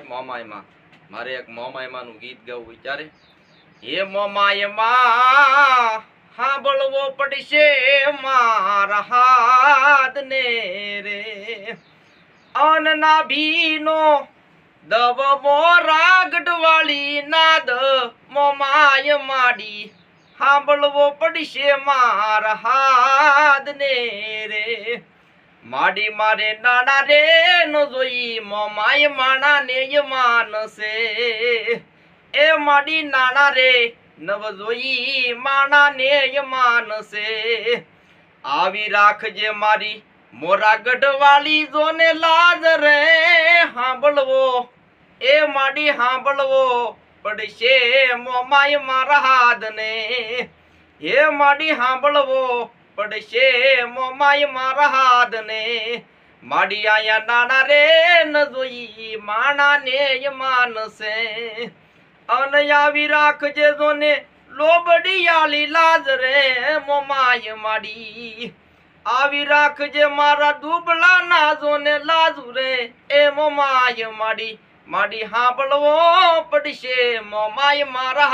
મોમાયમાં. મારે એક મોમાયમાનું ગીત ગાવું વિચારે હે મોમાયમાં, સાંભળવો પડશે મારા હાથને રે. અનના ભીનો દવમો રાગડવાળી નાદ મોમાય માડી. સાંભળવો પડશે મારા હાથને રે. માડી મારે નાના રે, ન જોઈ મોમાય માણા ને માનસે એ માડી નાણા રે, નવ જોઈ માણા ને માનસે આવી રાખજે મારી મોરા ગઢવાળી જોને લાજ રે, હાંભળવો. એ માડી હાંભળવો પડશે મોમાય મારા હાથને. હે માડી સાંભળવો પડશે મોમાય મારા હાથને. માડી આયા નાના રે, ન જોઈ માણા ને માનસે અન આવી રાખજે જોને લોબડિયાળી લાજ રે મોમાય માડી. આવી રાખજે મારા દુબળા ના જોને લાજુ રે, એ મોમાય માડી. માડી હાંભળવો પડશે મોમાય મારા